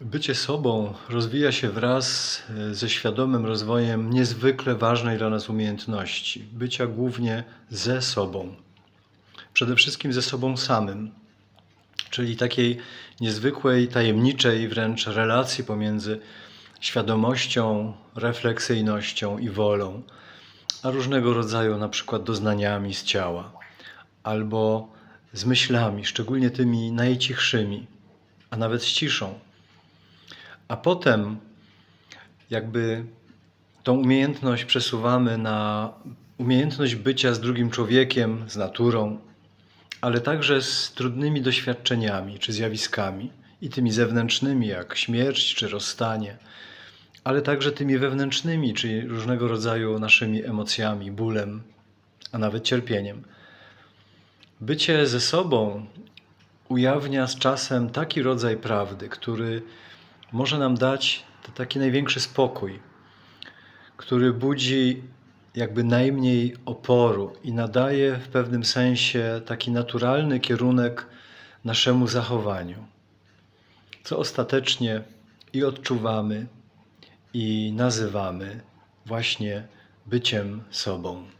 Bycie sobą rozwija się wraz e, ze świadomym rozwojem niezwykle ważnej dla nas umiejętności bycia głównie ze sobą. Przede wszystkim ze sobą samym, czyli takiej niezwykłej, tajemniczej wręcz relacji pomiędzy świadomością, refleksyjnością i wolą, a różnego rodzaju na przykład doznaniami z ciała albo z myślami, szczególnie tymi najcichszymi, a nawet z ciszą. A potem jakby tą umiejętność przesuwamy na umiejętność bycia z drugim człowiekiem, z naturą, ale także z trudnymi doświadczeniami czy zjawiskami, i tymi zewnętrznymi, jak śmierć czy rozstanie, ale także tymi wewnętrznymi, czyli różnego rodzaju naszymi emocjami, bólem, a nawet cierpieniem. Bycie ze sobą ujawnia z czasem taki rodzaj prawdy, który może nam dać t- taki największy spokój, który budzi jakby najmniej oporu i nadaje w pewnym sensie taki naturalny kierunek naszemu zachowaniu, co ostatecznie i odczuwamy, i nazywamy właśnie byciem sobą.